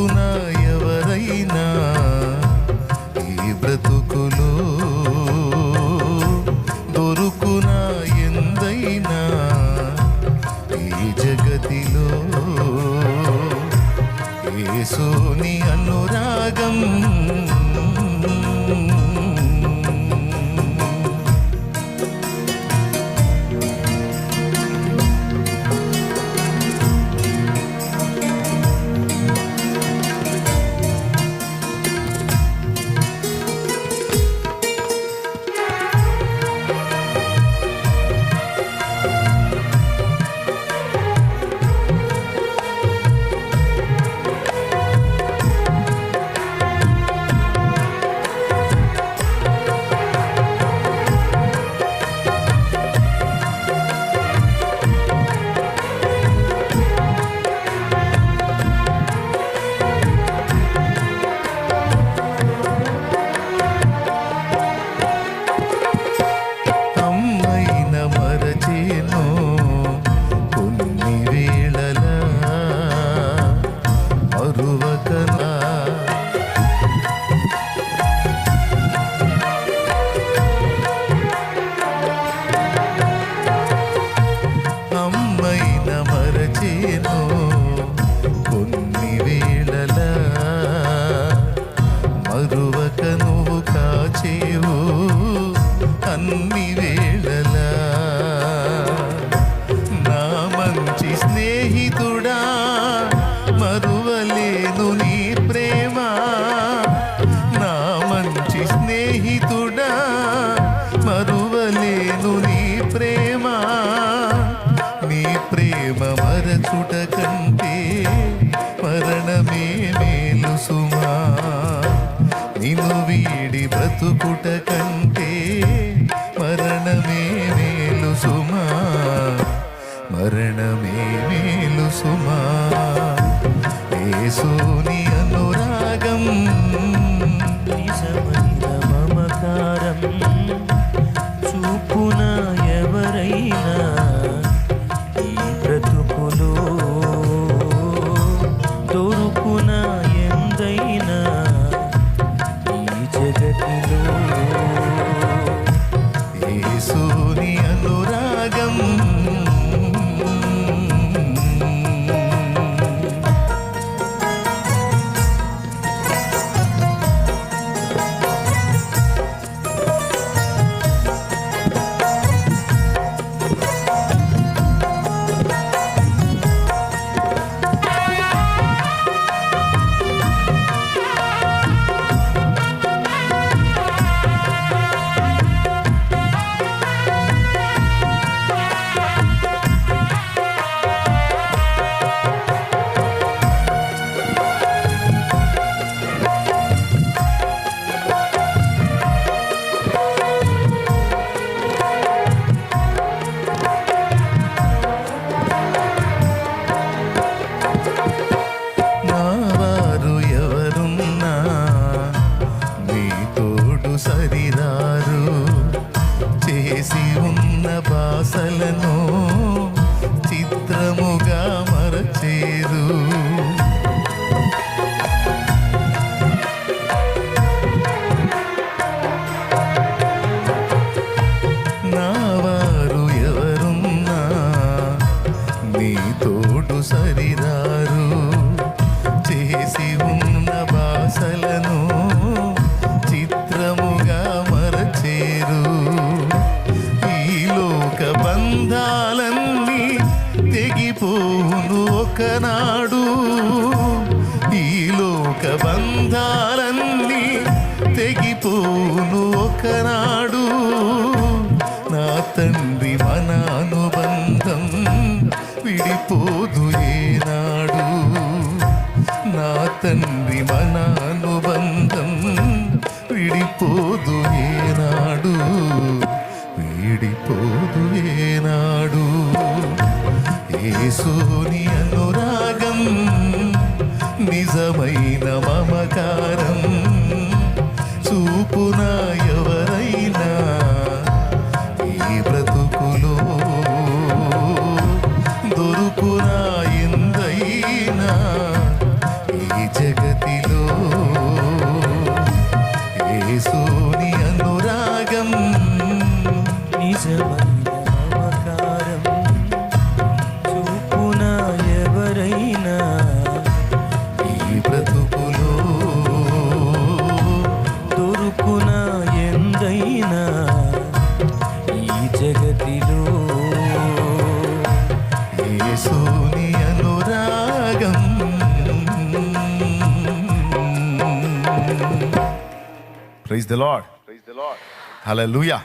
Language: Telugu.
వైపున ఈ బ్రతుకులో దొరుకున ఎందైనా ఈ జగతిలో ఏసోని అనురాగం బ్రతుకుట కంటే మరణమే మేలు సుమా. మరణమే మేలు సుమా. ఏ ఏసోని అనురాగం తెగిపోను ఒకనాడు. నా తండ్రి మన అనుబంధం విడిపోదు ఏనాడు. నా తండ్రి మన అనుబంధం విడిపోదు ఏనాడు. విడిపోదు ఏనాడు. ఏసోని అనురాగం నిజమైన మమకారం చూపున యేసుని అనురాగం praise the lord praise the lord hallelujah